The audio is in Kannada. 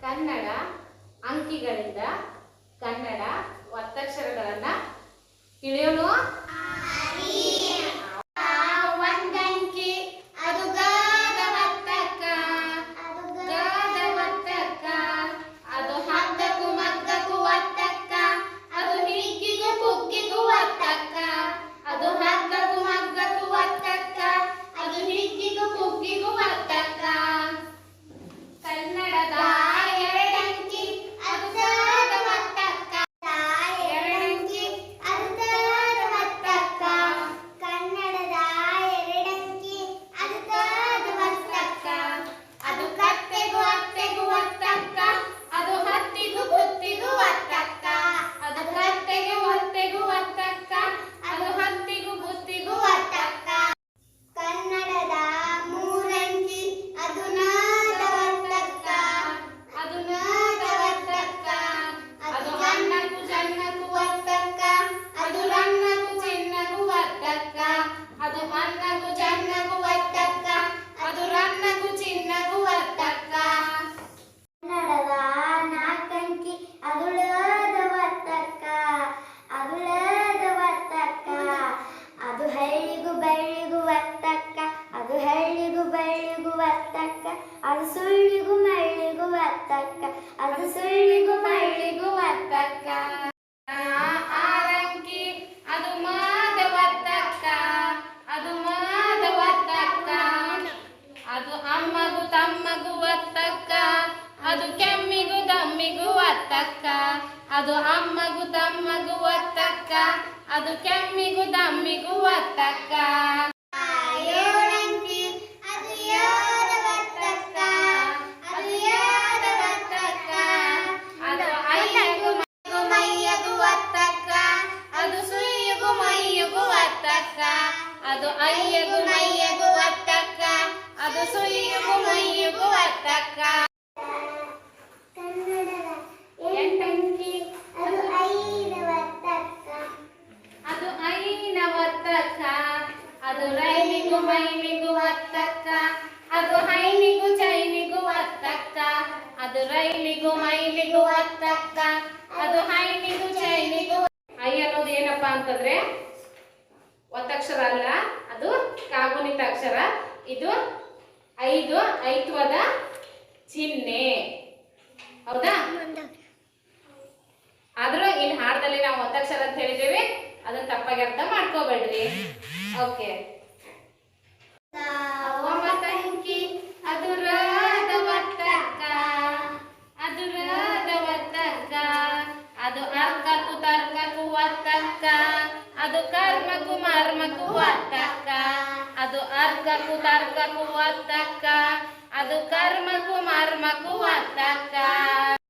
ಕನ್ನಡ ಅಂಕಿಗಳಿಂದ ಕನ್ನಡ ಒತ್ತಕ್ಷರಗಳನ್ನು ತಿಳಿಯೋಣ ಹಳ್ಳಿಗೂ ಬಳ್ಳಿಗೂ ಒತ್ತಕ್ಕ ಅದು ಸುಳ್ಳಿಗೂ ಮಳ್ಳಿಗೂ ಒತ್ತಕ್ಕ ಅದು ಸುಳ್ಳಿಗೂ ಮಳ್ಳಿಗೂ ಒತ್ತಕ್ಕ ಆರಂಕಿ, ಅದು ಮಾದ ಒತ್ತಕ್ಕ ಅದು ಮಾದ ಒತ್ತಕ್ಕ ಅದು ಅಮ್ಮಗೂ ತಮ್ಮಗೂ ಒತ್ತಕ್ಕ ಅದು ಕೆಮ್ಮಿಗೂ ದಮ್ಮಿಗೂ ಒತ್ತಕ್ಕ ಅದು ಅಮ್ಮಗೂ ತಮ್ಮಗೂ ಒತ್ತಕ್ಕ ಅದು ಕೆಮ್ಮಿಗೂ ದಮ್ಮಿಗೂ ಒತ್ತಕ್ಕ ಅದು ಅಯ್ಯಗೂ ಮೈಯಗೂ ಒತ್ತಕ್ಕ ಅದು ಸುಯ್ಯಗು ಮೈಯಗು ಅತ್ತಕ್ಕ. ಅದು ಐನ ಒತ್ತಕ್ಕ ಅದು ರೈಲಿಗೂ ಮೈನಿಗೂ ಒತ್ತಕ್ಕ ಅದು ಹೈನಿಗೂ ಚೈನಿಗೂ ಒತ್ತಕ್ಕ ಅದು ರೈಲಿಗೂ ಮೈಲಿಗೂ ಒತ್ತಕ್ಕ ಅದು ಹೈನಿಗೂ ಚೈನಿಗೂ ಐ ಅನ್ನೋದು ಏನಪ್ಪಾ ಅಂತಂದ್ರೆ ಒತ್ತಕ್ಷರ ಅಲ್ಲ ಅಕ್ಷರ? ಇದು ಐದು ಐತ್ವದ ಚಿಹ್ನೆ. ಹೌದಾ? ಆದ್ರೂ ಇಲ್ಲಿ ಹಾಡದಲ್ಲಿ ನಾವು ಒತ್ತಕ್ಷರ ಅಂತ ಹೇಳಿದ್ದೇವೆ, ಅದನ್ನ ತಪ್ಪಾಗಿ ಅರ್ಥ ಮಾಡ್ಕೋಬೇಡ್ರಿ. ಓಕೆ. ಅದು ಅರ್ಕಕ್ಕೂ ತರ್ಕಕ್ಕೂ ಒತ್ತಕ್ಕ ಅದು ಕರ್ಮಕ್ಕೂ ಮರ್ಮಕ್ಕೂ ಒತ್ತಕ್ಕ ಅದು ಅರ್ಕಕ್ಕೂ ತರ್ಕಕ್ಕೂ ಒತ್ತಕ್ಕ ಅದು ಕರ್ಮಕ್ಕೂ ಮರ್ಮಕ್ಕೂ ಒತ್ತಕ್ಕ